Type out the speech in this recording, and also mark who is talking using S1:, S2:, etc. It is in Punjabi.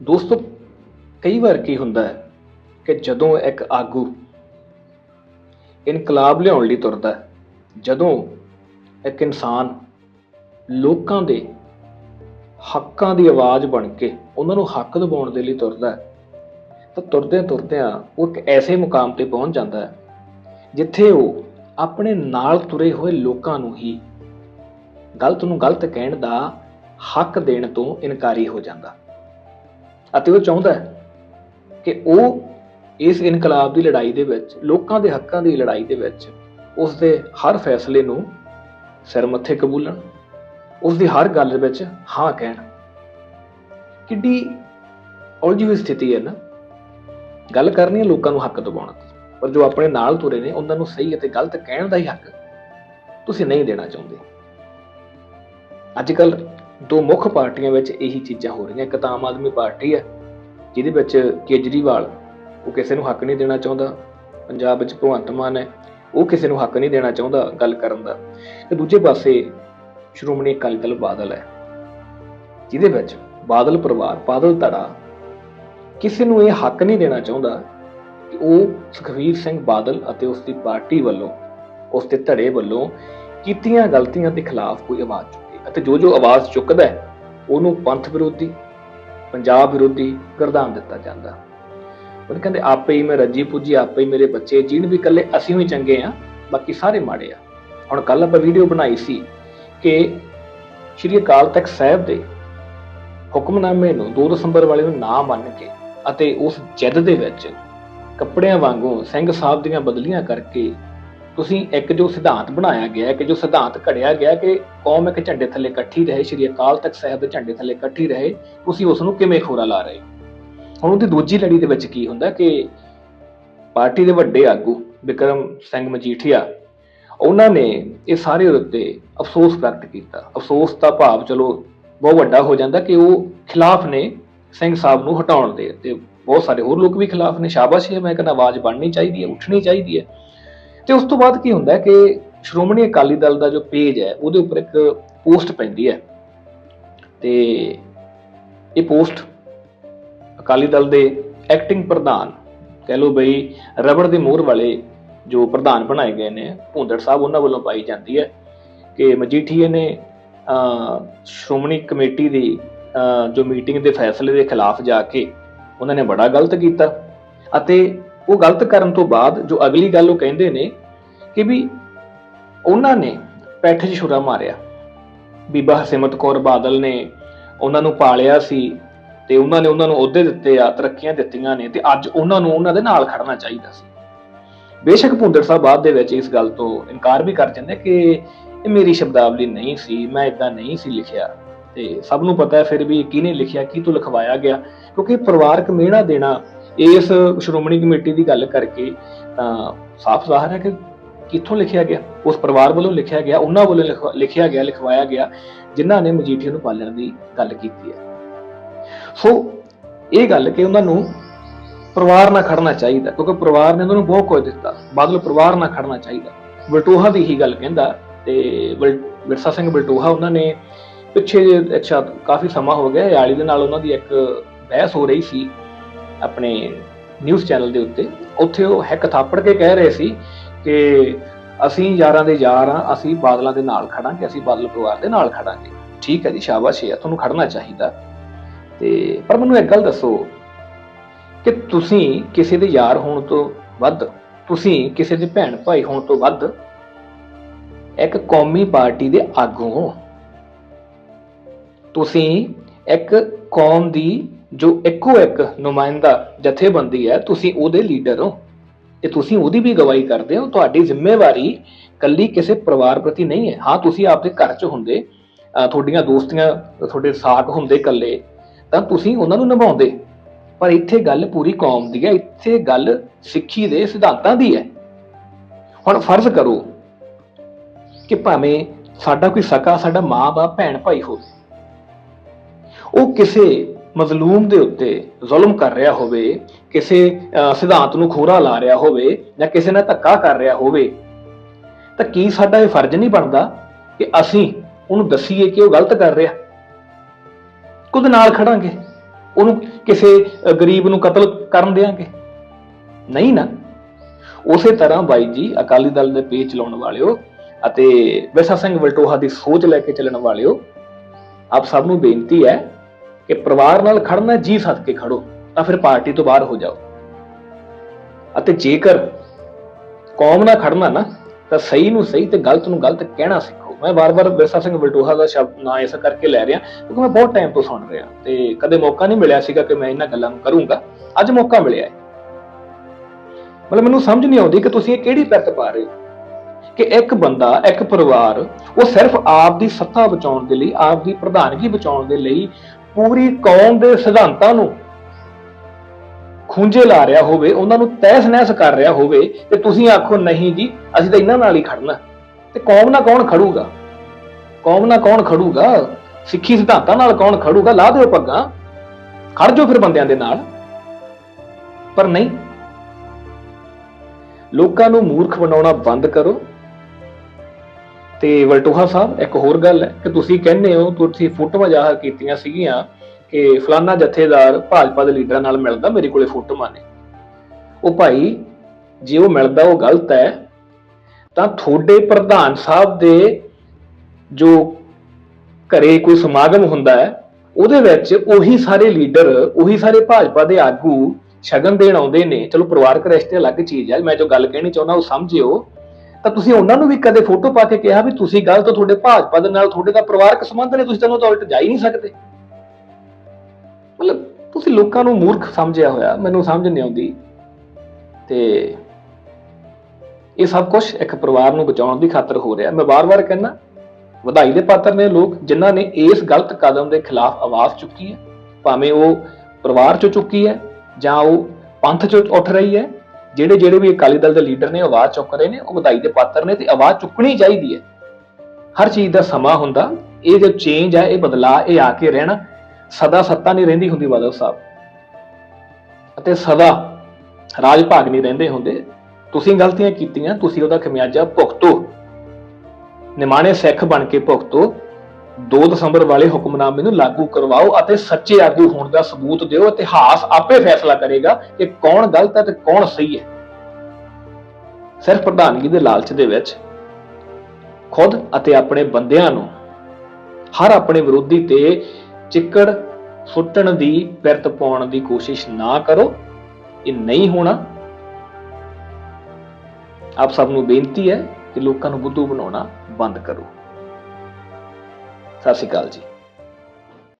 S1: ਦੋਸਤੋ ਕਈ ਵਾਰ ਕੀ ਹੁੰਦਾ ਹੈ ਕਿ ਜਦੋਂ ਇੱਕ ਆਗੂ ਇਨਕਲਾਬ ਲਿਆਉਣ ਲਈ ਤੁਰਦਾ ਹੈ, ਜਦੋਂ ਇੱਕ ਇਨਸਾਨ ਲੋਕਾਂ ਦੇ ਹੱਕਾਂ ਦੀ ਆਵਾਜ਼ ਬਣ ਕੇ ਉਹਨਾਂ ਨੂੰ ਹੱਕ ਦਿਵਾਉਣ ਦੇ ਲਈ ਤੁਰਦਾ ਹੈ, ਤਾਂ ਤੁਰਦੇ ਤੁਰਦਿਆਂ ਉਹ ਇੱਕ ਐਸੇ ਮੁਕਾਮ ਤੇ ਪਹੁੰਚ ਜਾਂਦਾ ਹੈ ਜਿੱਥੇ ਉਹ ਆਪਣੇ ਨਾਲ ਤੁਰੇ ਹੋਏ ਲੋਕਾਂ ਨੂੰ ਹੀ ਗਲਤ ਨੂੰ ਗਲਤ ਕਹਿਣ ਦਾ ਹੱਕ ਦੇਣ ਤੋਂ ਇਨਕਾਰੀ ਹੋ ਜਾਂਦਾ। ਅਤੇ ਉਹ ਚਾਹੁੰਦਾ ਹੈ ਕਿ ਉਹ ਇਸ ਇਨਕਲਾਬ ਦੀ ਲੜਾਈ ਦੇ ਵਿੱਚ, ਲੋਕਾਂ ਦੇ ਹੱਕਾਂ ਦੀ ਲੜਾਈ ਦੇ ਵਿੱਚ ਉਸ ਦੇ ਹਰ ਫੈਸਲੇ ਨੂੰ ਸਿਰ ਮੱਥੇ ਕਬੂਲਣ ਉਸ ਦੀ ਹਰ ਗੱਲ ਵਿੱਚ ਹਾਂ ਕਹਿਣ। ਕਿੱਡੀ ਉਲਝੀ ਹੋਈ ਸਥਿਤੀ ਹੈ ਨਾ। ਗੱਲ ਕਰਨੀ ਹੈ ਲੋਕਾਂ ਨੂੰ ਹੱਕ ਦਿਵਾਉਣ ਦੀ, ਪਰ ਜੋ ਆਪਣੇ ਨਾਲ ਤੁਰੇ ਨੇ, ਉਹਨਾਂ ਨੂੰ ਸਹੀ ਅਤੇ ਗਲਤ ਕਹਿਣ ਦਾ ਹੀ ਹੱਕ ਤੁਸੀਂ ਨਹੀਂ ਦੇਣਾ ਚਾਹੁੰਦੇ। ਅੱਜ ਕੱਲ ਦੋ ਮੁੱਖ ਪਾਰਟੀਆਂ ਵਿੱਚ ਇਹੀ ਚੀਜ਼ਾਂ ਹੋ ਰਹੀਆਂ, ਇੱਕ ਤਾਂ ਆਮ ਆਦਮੀ ਪਾਰਟੀ ਹੈ ਜਿਹਦੇ ਵਿੱਚ ਕੇਜਰੀਵਾਲ, ਉਹ ਕਿਸੇ ਨੂੰ ਹੱਕ ਨਹੀਂ ਦੇਣਾ ਚਾਹੁੰਦਾ, ਪੰਜਾਬ ਵਿੱਚ ਭਗਵੰਤ ਮਾਨ ਹੈ, ਉਹ ਕਿਸੇ ਨੂੰ ਹੱਕ ਨਹੀਂ ਦੇਣਾ ਚਾਹੁੰਦਾ ਗੱਲ ਕਰਨ ਦਾ। ਤੇ ਦੂਜੇ ਪਾਸੇ ਸ਼੍ਰੋਮਣੀ ਅਕਾਲੀ ਦਲ ਬਾਦਲ ਹੈ, ਜਿਹਦੇ ਵਿੱਚ ਬਾਦਲ ਪਰਿਵਾਰ, ਬਾਦਲ ਧੜਾ, ਕਿਸੇ ਨੂੰ ਇਹ ਹੱਕ ਨਹੀਂ ਦੇਣਾ ਚਾਹੁੰਦਾ ਕਿ ਉਹ ਸੁਖਵੀਰ ਸਿੰਘ ਬਾਦਲ ਅਤੇ ਉਸ ਦੀ ਪਾਰਟੀ ਵੱਲੋਂ ਉਸ ਦੇ ਧੜੇ ਵੱਲੋਂ ਕੀਤੀਆਂ ਗਲਤੀਆਂ ਦੇ ਖਿਲਾਫ ਕੋਈ ਆਵਾਜ਼ ਚੁੱਕੇ। ਅਤੇ ਜੋ ਜੋ ਆਵਾਜ਼ ਚੁੱਕਦਾ ਹੈ, ਉਹਨੂੰ ਪੰਥ ਵਿਰੋਧੀ, ਪੰਜਾਬ ਵਿਰੋਧੀ ਗਰਦਾਨ ਦਿੱਤਾ ਜਾਂਦਾ। ਉਹ ਕਹਿੰਦੇ, ਆਪੇ ਹੀ ਮੈਂ ਰੱਜੀ ਪੁੱਜੀ, ਆਪੇ ਹੀ ਮੇਰੇ ਬੱਚੇ, ਜੀਣ ਵੀ ਇਕੱਲੇ ਅਸੀਂ ਵੀ ਚੰਗੇ ਆ ਬਾਕੀ ਸਾਰੇ ਮਾੜੇ ਆ। ਹੁਣ ਕੱਲ ਆਪਾਂ ਵੀਡੀਓ ਬਣਾਈ ਸੀ ਕਿ ਸ਼੍ਰੀ ਅਕਾਲ ਤਖਤ ਸਾਹਿਬ ਦੇ ਹੁਕਮਨਾਮੇ ਨੂੰ 2 ਦਸੰਬਰ ਵਾਲੇ ਨੂੰ ਨਾ ਮੰਨ ਕੇ ਅਤੇ ਉਸ ਜਿੱਦ ਦੇ ਵਿੱਚ ਕੱਪੜਿਆਂ ਵਾਂਗੂ ਸਿੰਘ ਸਾਹਿਬ ਦੀਆਂ ਬਦਲੀਆਂ ਕਰਕੇ ਤੁਸੀਂ ਇੱਕ ਜੋ ਸਿਧਾਂਤ ਬਣਾਇਆ ਗਿਆ ਕਿ ਜੋ ਸਿਧਾਂਤ ਘੜਿਆ ਗਿਆ ਕਿ ਕੌਮ ਇੱਕ ਝੰਡੇ ਥੱਲੇ ਇਕੱਠੀ ਰਹੇ, ਸ਼੍ਰੀ ਅਕਾਲ ਤਖਤ ਸਾਹਿਬ ਦੇ ਝੰਡੇ ਥੱਲੇ ਇਕੱਠੀ ਰਹੇ, ਤੁਸੀਂ ਉਸ ਨੂੰ ਕਿਵੇਂ ਖੋਰਾ ਲਾ ਰਹੇ? ਹੁਣ ਉਹਦੀ ਦੂਜੀ ਲੜੀ ਦੇ ਵਿੱਚ ਕੀ ਹੁੰਦਾ ਕਿ ਪਾਰਟੀ ਦੇ ਵੱਡੇ ਆਗੂ ਵਿਕਰਮ ਸਿੰਘ ਮਜੀਠੀਆ, ਉਹਨਾਂ ਨੇ ਇਹ ਸਾਰੇ ਉੱਤੇ ਅਫਸੋਸ ਪ੍ਰਗਟ ਕੀਤਾ। ਅਫਸੋਸ ਦਾ ਭਾਵ ਚਲੋ ਬਹੁਤ ਵੱਡਾ ਹੋ ਜਾਂਦਾ ਕਿ ਉਹ ਖਿਲਾਫ ਨੇ ਸਿੰਘ ਸਾਹਿਬ ਨੂੰ ਹਟਾਉਣ ਦੇ, ਤੇ ਬਹੁਤ ਸਾਰੇ ਹੋਰ ਲੋਕ ਵੀ ਖਿਲਾਫ ਨੇ। ਸ਼ਾਬਾਸ਼ ਹੈ ਮੈਂ ਕਹਿੰਦਾ ਆਵਾਜ਼ ਬਣਨੀ ਚਾਹੀਦੀ ਹੈ, ਉੱਠਣੀ ਚਾਹੀਦੀ ਹੈ। ਤੇ ਉਸ ਤੋਂ ਬਾਅਦ ਕੀ ਹੁੰਦਾ ਕਿ ਸ਼੍ਰੋਮਣੀ ਅਕਾਲੀ ਦਲ ਦਾ ਜੋ ਪੇਜ ਹੈ, ਉਹਦੇ ਉੱਪਰ ਇੱਕ ਪੋਸਟ ਪੈਂਦੀ ਹੈ। ਤੇ ਇਹ ਪੋਸਟ ਅਕਾਲੀ ਦਲ ਦੇ ਐਕਟਿੰਗ ਪ੍ਰਧਾਨ, ਕਹਿ ਲਓ ਬਈ ਰਬੜ ਦੇ ਮੋਹਰ ਵਾਲੇ ਜੋ ਪ੍ਰਧਾਨ ਬਣਾਏ ਗਏ ਨੇ, ਭੁੰਦੜ ਸਾਹਿਬ ਉਹਨਾਂ ਵੱਲੋਂ ਪਾਈ ਜਾਂਦੀ ਹੈ ਕਿ ਮਜੀਠੀਏ ਨੇ ਸ਼੍ਰੋਮਣੀ ਕਮੇਟੀ ਦੀ ਜੋ ਮੀਟਿੰਗ ਦੇ ਫੈਸਲੇ ਦੇ ਖਿਲਾਫ ਜਾ ਕੇ ਉਹਨਾਂ ਨੇ ਬੜਾ ਗਲਤ ਕੀਤਾ ਅਤੇ ਉਹ ਗਲਤ ਕਰਨ ਤੋਂ ਬਾਅਦ ਜੋ ਅਗਲੀ ਗੱਲ ਉਹ ਕਹਿੰਦੇ ਨੇ ਕਿ ਵੀ ਉਹਨਾਂ ਨੇ ਪੈਠ 'ਚ ਛੁਰਾ ਮਾਰਿਆ। ਬੀਬਾ ਹਰਸਿਮਰਤ ਕੌਰ ਬਾਦਲ ਨੇ ਉਹਨਾਂ ਨੂੰ ਪਾਲਿਆ ਸੀ ਤੇ ਉਹਨਾਂ ਨੇ ਉਹਨਾਂ ਨੂੰ ਅਹੁਦੇ ਦਿੱਤੇ ਆ ਤਰੱਕੀਆਂ ਦਿੱਤੀਆਂ ਨੇ ਤੇ ਅੱਜ ਉਹਨਾਂ ਨੂੰ ਉਹਨਾਂ ਦੇ ਨਾਲ ਖੜਨਾ ਚਾਹੀਦਾ ਸੀ। ਬੇਸ਼ੱਕ ਭੁੰਦਰ ਸਾਹਿਬ ਬਾਅਦ ਦੇ ਵਿੱਚ ਇਸ ਗੱਲ ਤੋਂ ਇਨਕਾਰ ਵੀ ਕਰ ਜਾਂਦੇ ਕਿ ਇਹ ਮੇਰੀ ਸ਼ਬਦਾਵਲੀ ਨਹੀਂ ਸੀ, ਮੈਂ ਇਦਾਂ ਨਹੀਂ ਸੀ ਲਿਖਿਆ। ਤੇ ਸਭ ਨੂੰ ਪਤਾ ਹੈ ਫਿਰ ਵੀ ਕਿਹਨੇ ਲਿਖਿਆ, ਕੀ ਤੋਂ ਲਿਖਵਾਇਆ ਗਿਆ, ਕਿਉਂਕਿ ਪਰਿਵਾਰਕ ਮਿਹਣਾ ਦੇਣਾ ਇਸ ਸ਼੍ਰੋਮਣੀ ਕਮੇਟੀ ਦੀ ਗੱਲ ਕਰਕੇ, ਤਾਂ ਸਾਫ਼ ਜ਼ਾਹਰ ਹੈ ਕਿ ਕਿੱਥੋਂ ਲਿਖਿਆ ਗਿਆ? ਉਸ ਪਰਿਵਾਰ ਵੱਲੋਂ ਲਿਖਿਆ ਗਿਆ, ਉਹਨਾਂ ਵੱਲੋਂ ਲਿਖਵਾ- ਲਿਖਿਆ ਗਿਆ, ਲਿਖਵਾਇਆ ਗਿਆ, ਜਿਨ੍ਹਾਂ ਨੇ ਮਜੀਠੀਆ ਨੂੰ ਪਾਲਣ ਦੀ ਗੱਲ ਕੀਤੀ ਹੈ। ਸੋ, ਇਹ ਗੱਲ ਕਿ ਉਹਨਾਂ ਨੂੰ ਪਰਿਵਾਰ ਨਾਲ ਖੜਨਾ ਚਾਹੀਦਾ, ਕਿਉਂਕਿ ਪਰਿਵਾਰ ਨੇ ਉਹਨਾਂ ਨੂੰ ਬਹੁਤ ਕੁਝ ਦਿੱਤਾ, ਬਾਦਲ ਪਰਿਵਾਰ ਨਾਲ ਖੜਨਾ ਚਾਹੀਦਾ। ਬਲਟੋਹਾ ਦੀ ਹੀ ਗੱਲ ਕਹਿੰਦਾ, ਤੇ ਬਲ- ਵਿਰਸਾ ਸਿੰਘ ਬਲਟੋਹਾ ਉਹਨਾਂ ਨੇ ਪਿੱਛੇ ਜਿਹੇ ਅੱਛਾ, ਕਾਫੀ ਸਮਾਂ ਹੋ ਗਿਆ ਯਾਲੀ ਦੇ ਨਾਲ ਉਹਨਾਂ ਦੀ ਇੱਕ ਬਹਿਸ ਹੋ ਰਹੀ ਸੀ। ਆਪਣੇ ਨਿਊਜ਼ ਚੈਨਲ ਦੇ ਉੱਤੇ, ਉੱਥੇ ਉਹ ਹੈਕ ਥਾਪੜ ਕੇ ਕਹਿ ਰਹੇ ਸੀ ਕਿ ਅਸੀਂ ਯਾਰਾਂ ਦੇ ਯਾਰ ਆ, ਅਸੀਂ ਬਾਦਲਾਂ ਦੇ ਨਾਲ ਖੜਾਂਗੇ, ਅਸੀਂ ਬਾਦਲ ਪਰਿਵਾਰ ਦੇ ਨਾਲ ਖੜਾਂਗੇ। ਠੀਕ ਹੈ ਜੀ, ਸ਼ਾਬਾਸ਼ ਹੈ, ਤੁਹਾਨੂੰ ਖੜਨਾ ਚਾਹੀਦਾ। ਤੇ, ਪਰ ਮੈਨੂੰ ਇੱਕ ਗੱਲ ਦੱਸੋ ਕਿ ਤੁਸੀਂ ਕਿਸੇ ਦੇ ਯਾਰ ਹੋਣ ਤੋਂ ਵੱਧ, ਤੁਸੀਂ ਕਿਸੇ ਦੇ ਭੈਣ ਭਾਈ ਹੋਣ ਤੋਂ ਵੱਧ ਇੱਕ ਕੌਮੀ ਪਾਰਟੀ ਦੇ ਆਗੂ ਹੋ। ਤੁਸੀਂ ਇੱਕ ਕੌਮ ਦੀ ਜੋ ਇੱਕੋ ਇੱਕ ਨੁਮਾਇੰਦਾ ਜਥੇਬੰਦੀ ਹੈ, ਤੁਸੀਂ ਉਹਦੇ ਲੀਡਰ ਹੋ। ਤੇ ਤੁਸੀਂ ਉਹਦੀ ਵੀ ਗਵਾਹੀ ਕਰਦੇ ਹੋ, ਤੁਹਾਡੀ ਜ਼ਿੰਮੇਵਾਰੀ ਕੱਲੀ ਕਿਸੇ ਪਰਿਵਾਰ ਪ੍ਰਤੀ ਨਹੀਂ ਹੈ। ਹਾਂ, ਤੁਸੀਂ ਆਪਦੇ ਘਰ 'ਚ ਹੁੰਦੇ ਤੁਹਾਡੀਆਂ ਦੋਸਤੀਆਂ ਤੁਹਾਡੇ ਸਾਕ ਹੁੰਦੇ ਇਕੱਲੇ, ਤਾਂ ਤੁਸੀਂ ਉਹਨਾਂ ਨੂੰ ਨਿਭਾਉਂਦੇ। ਪਰ ਇੱਥੇ ਗੱਲ ਪੂਰੀ ਕੌਮ ਦੀ ਹੈ, ਇੱਥੇ ਗੱਲ ਸਿੱਖੀ ਦੇ ਸਿਧਾਂਤਾਂ ਦੀ ਹੈ। ਹੁਣ ਫਰਜ਼ ਕਰੋ ਕਿ ਭਾਵੇਂ ਸਾਡਾ ਕੋਈ ਸਕਾ, ਸਾਡਾ ਮਾਂ-ਬਾਪ ਭੈਣ ਭਾਈ ਹੋਵੇ, ਉਹ ਕਿਸੇ ਮਜ਼ਲੂਮ ਦੇ ਉੱਤੇ ਜ਼ੁਲਮ ਕਰ ਰਿਹਾ ਹੋਵੇ, ਕਿਸੇ ਸਿਧਾਂਤ ਨੂੰ ਖੋਰਾ ਲਾ ਰਿਹਾ ਹੋਵੇ ਜਾਂ ਕਿਸੇ ਨਾਲ ਧੱਕਾ ਕਰ ਰਿਹਾ ਹੋਵੇ, ਤਾਂ ਕੀ ਸਾਡਾ ਇਹ ਫਰਜ਼ ਨਹੀਂ ਬਣਦਾ ਕਿ ਅਸੀਂ ਉਹਨੂੰ ਦੱਸੀਏ ਕਿ ਉਹ ਗਲਤ ਕਰ ਰਿਹਾ? ਕੁਝ ਨਾਲ ਖੜਾਂਗੇ, ਉਹਨੂੰ ਕਿਸੇ ਗਰੀਬ ਨੂੰ ਕਤਲ ਕਰਨ ਦੇਾਂਗੇ ਨਹੀਂ ਨਾ। ਉਸੇ ਤਰ੍ਹਾਂ ਬਾਈ ਜੀ, ਅਕਾਲੀ ਦਲ ਦੇ ਪੇਚ ਚਲਾਉਣ ਵਾਲਿਓ ਅਤੇ ਵਿਰਸਾ ਸਿੰਘ ਵਲਟੋਹਾ ਦੀ ਸੋਚ ਲੈ ਕੇ ਚੱਲਣ ਵਾਲਿਓ, ਆਪ ਸਭ ਨੂੰ ਬੇਨਤੀ ਹੈ ਕਿ ਪਰਿਵਾਰ ਨਾਲ ਖੜਨਾ ਜੀ ਸੱਦ ਕੇ ਖੜੋ, ਤਾਂ ਫਿਰ ਪਾਰਟੀ ਤੋਂ ਬਾਹਰ ਹੋ ਜਾਓ। ਅਤੇ ਜੇਕਰ ਕੌਮ ਨਾਲ ਖੜਨਾ ਨਾ, ਤਾਂ ਸਹੀ ਨੂੰ ਸਹੀ ਤੇ ਗਲਤ ਨੂੰ ਗਲਤ ਕਹਿਣਾ ਸਿੱਖੋ। ਮੈਂ ਵਾਰ-ਵਾਰ ਵਿਰਸਾ ਸਿੰਘ ਬਲਟੋਹਾ ਦਾ ਸ਼ਬਦ, ਨਾਂ ਇਸ ਕਰਕੇ ਲੈ ਰਿਹਾ, ਕਿਉਂਕਿ ਮੈਂ ਬਹੁਤ ਟਾਈਮ ਤੋਂ ਸੁਣ ਰਿਹਾ। ਤੇ ਕਦੇ ਮੌਕਾ ਨਹੀਂ ਮਿਲਿਆ ਸੀਗਾ ਕਿ ਮੈਂ ਇਹਨਾਂ ਗੱਲਾਂ ਨੂੰ ਕਰੂੰਗਾ। ਅੱਜ ਮੌਕਾ ਮਿਲਿਆ ਹੈ। ਮਤਲਬ ਮੈਨੂੰ ਸਮਝ ਨਹੀਂ ਆਉਂਦੀ ਕਿ ਤੁਸੀਂ ਇਹ ਕਿਹੜੀ ਪੈਤ ਪਾ ਰਹੇ ਹੋ। ਕਿ ਇੱਕ ਬੰਦਾ, ਇੱਕ ਪਰਿਵਾਰ, ਉਹ ਸਿਰਫ ਆਪ ਦੀ ਸੱਤਾ ਬਚਾਉਣ ਦੇ ਲਈ, ਆਪ ਦੀ ਪ੍ਰਧਾਨਗੀ ਬਚਾਉਣ ਦੇ ਲਈ ਪੂਰੀ ਕੌਮ ਦੇ ਸਿਧਾਂਤਾਂ ਨੂੰ ਖੁੰਝੇ ਲਾ ਰਿਹਾ ਹੋਵੇ, ਉਹਨਾਂ ਨੂੰ ਤਹਿਸ ਨਹਿਸ ਕਰ ਰਿਹਾ ਹੋਵੇ, ਤੇ ਤੁਸੀਂ ਆਖੋ ਨਹੀਂ ਜੀ, ਅਸੀਂ ਤਾਂ ਇਹਨਾਂ ਨਾਲ ਹੀ ਖੜਨਾ। ਤੇ ਕੌਮ ਨਾਲ ਕੌਣ ਖੜੂਗਾ? ਕੌਮ ਨਾਲ ਕੌਣ ਖੜੂਗਾ? ਸਿੱਖੀ ਸਿਧਾਂਤਾਂ ਨਾਲ ਕੌਣ ਖੜੂਗਾ? ਲਾ ਦਿਓ ਪੱਗਾਂ, ਖੜ ਜਾਓ ਫਿਰ ਬੰਦਿਆਂ ਦੇ ਨਾਲ। ਪਰ ਨਹੀਂ। ਲੋਕਾਂ ਨੂੰ ਮੂਰਖ ਬਣਾਉਣਾ ਬੰਦ ਕਰੋ। ਤੇ ਵਲਟੋਹਾ ਸਾਹਿਬ, ਇੱਕ ਹੋਰ ਗੱਲ ਹੈ ਕਿ ਤੁਸੀਂ ਕਹਿੰਦੇ ਹੋ, ਤੁਸੀਂ ਫੋਟੋਆਂ ਜ਼ਾਹਰ ਕੀਤੀਆਂ ਸੀਗੀਆਂ ਕਿ ਫਲਾਨਾ ਜਥੇਦਾਰ ਭਾਜਪਾ ਦੇ ਲੀਡਰਾਂ ਨਾਲ ਮਿਲਦਾ, ਮੇਰੇ ਕੋਲੇ ਫੋਟੋਆਂ ਨੇ। ਉਹ ਭਾਈ, ਜੇ ਉਹ ਮਿਲਦਾ, ਉਹ ਗਲਤ ਹੈ। ਤਾਂ ਤੁਹਾਡੇ ਪ੍ਰਧਾਨ ਸਾਹਿਬ ਦੇ ਜੋ ਘਰੇ ਕੋਈ ਸਮਾਗਮ ਹੁੰਦਾ ਹੈ, ਉਹਦੇ ਵਿੱਚ ਉਹੀ ਸਾਰੇ ਲੀਡਰ, ਉਹੀ ਸਾਰੇ ਭਾਜਪਾ ਦੇ ਆਗੂ ਸ਼ਗਨ ਦੇਣ ਆਉਂਦੇ ਨੇ। ਚਲੋ, ਪਰਿਵਾਰਕ ਰਿਸ਼ਤੇ ਅਲੱਗ ਚੀਜ਼ ਹੈ, ਮੈਂ ਜੋ ਗੱਲ ਕਹਿਣੀ ਚਾਹੁੰਦਾ, ਉਹ ਸਮਝਿਓ। ਤਾਂ ਤੁਸੀਂ ਉਹਨਾਂ ਨੂੰ ਵੀ ਕਦੇ ਫੋਟੋ ਪਾ ਕੇ ਕਿਹਾ ਵੀ ਤੁਸੀਂ ਗਲਤ ਹੋ, ਤੁਹਾਡੇ ਭਾਜਪਾ ਦੇ ਨਾਲ ਤੁਹਾਡੇ ਦਾ ਪਰਿਵਾਰਕ ਸੰਬੰਧ ਨੇ, ਤੁਸੀਂ ਤਾਂ ਉਹਨੂੰ ਤਾਂ ਉਲਟ ਜਾ ਹੀ ਨਹੀਂ ਸਕਦੇ। ਮਤਲਬ ਤੁਸੀਂ ਲੋਕਾਂ ਨੂੰ ਮੂਰਖ ਸਮਝਿਆ ਹੋਇਆ, ਮੈਨੂੰ ਸਮਝ ਨਹੀਂ ਆਉਂਦੀ। ਤੇ ਇਹ ਸਭ ਕੁਝ ਇੱਕ ਪਰਿਵਾਰ ਨੂੰ ਬਚਾਉਣ ਦੀ ਖਾਤਰ ਹੋ ਰਿਹਾ। ਮੈਂ ਬਾਰ-ਬਾਰ ਕਹਿੰਦਾ, ਵਧਾਈ ਦੇ ਪਾਤਰ ਨੇ ਲੋਕ ਜਿਨ੍ਹਾਂ ਨੇ ਇਸ ਗਲਤ ਕਦਮ ਦੇ ਖਿਲਾਫ ਆਵਾਜ਼ ਚੁੱਕੀ ਹੈ, ਭਾਵੇਂ ਉਹ ਪਰਿਵਾਰ ਚੋਂ ਚੁੱਕੀ ਹੈ ਜਾਂ ਉਹ ਪੰਥ ਚੋਂ ਉੱਠ ਰਹੀ ਹੈ। ਜਿਹੜੇ ਜਿਹੜੇ ਵੀ ਅਕਾਲੀ ਦਲ ਦੇ ਲੀਡਰ ਨੇ, ਆਵਾਜ਼ ਚੁੱਕ ਰਹੇ ਨੇ, ਉਹ ਵਧਾਈ ਦੇ ਪਾਤਰ ਨੇ ਤੇ ਆਵਾਜ਼ ਚੁੱਕਣੀ ਚਾਹੀਦੀ ਹੈ। ਹਰ ਚੀਜ਼ ਦਾ ਸਮਾਂ ਹੁੰਦਾ, ਇਹ ਜੋ ਚੇਂਜ ਹੈ ਇਹ ਬਦਲਾਅ, ਇਹ ਆ ਕੇ ਰਹਿਣਾ, ਸਦਾ ਸੱਤਾ ਨਹੀਂ ਰਹਿੰਦੀ ਹੁੰਦੀ, ਬਾਦਲ ਸਾਹਿਬ। ਅਤੇ ਸਦਾ ਰਾਜ ਭਾਗ ਨਹੀਂ ਰਹਿੰਦੇ ਹੁੰਦੇ। ਤੁਸੀਂ ਗਲਤੀਆਂ ਕੀਤੀਆਂ, ਤੁਸੀਂ ਉਹਦਾ ਖਮਿਆਜਾ ਭੁਗਤੋ। ਨਿਮਾਣੇ ਸਿੱਖ ਬਣ ਕੇ ਭੁਗਤੋ। 2 ਦਸੰਬਰ ਵਾਲੇ ਹੁਕਮਨਾਮੇ ਨੂੰ ਲਾਗੂ ਕਰਵਾਓ ਅਤੇ ਸੱਚੇ ਆਗੂ ਹੋਣ ਦਾ ਸਬੂਤ ਦਿਓ। ਇਤਿਹਾਸ ਆਪੇ ਫੈਸਲਾ ਕਰੇਗਾ ਕਿ ਕੌਣ ਗਲਤ ਹੈ ਤੇ ਕੌਣ ਸਹੀ ਹੈ। ਸਿਰਫ ਪ੍ਰਧਾਨਗੀ ਦੇ ਲਾਲਚ ਦੇ ਵਿੱਚ ਖੁਦ ਅਤੇ ਆਪਣੇ ਬੰਦਿਆਂ ਨੂੰ ਹਰ ਆਪਣੇ ਵਿਰੋਧੀ ਤੇ ਚਿੱਕੜ ਸੁੱਟਣ ਦੀ ਪਿਰਤ ਪਾਉਣ ਦੀ ਕੋਸ਼ਿਸ਼ ਨਾ ਕਰੋ। ਇਹ ਨਹੀਂ ਹੋਣਾ। ਆਪ ਸਭ ਨੂੰ ਬੇਨਤੀ ਹੈ ਕਿ ਲੋਕਾਂ ਨੂੰ ਬੁੱਧੂ ਬਣਾਉਣਾ ਬੰਦ ਕਰੋ। ਸਤਿ ਸ਼੍ਰੀ ਅਕਾਲ ਜੀ।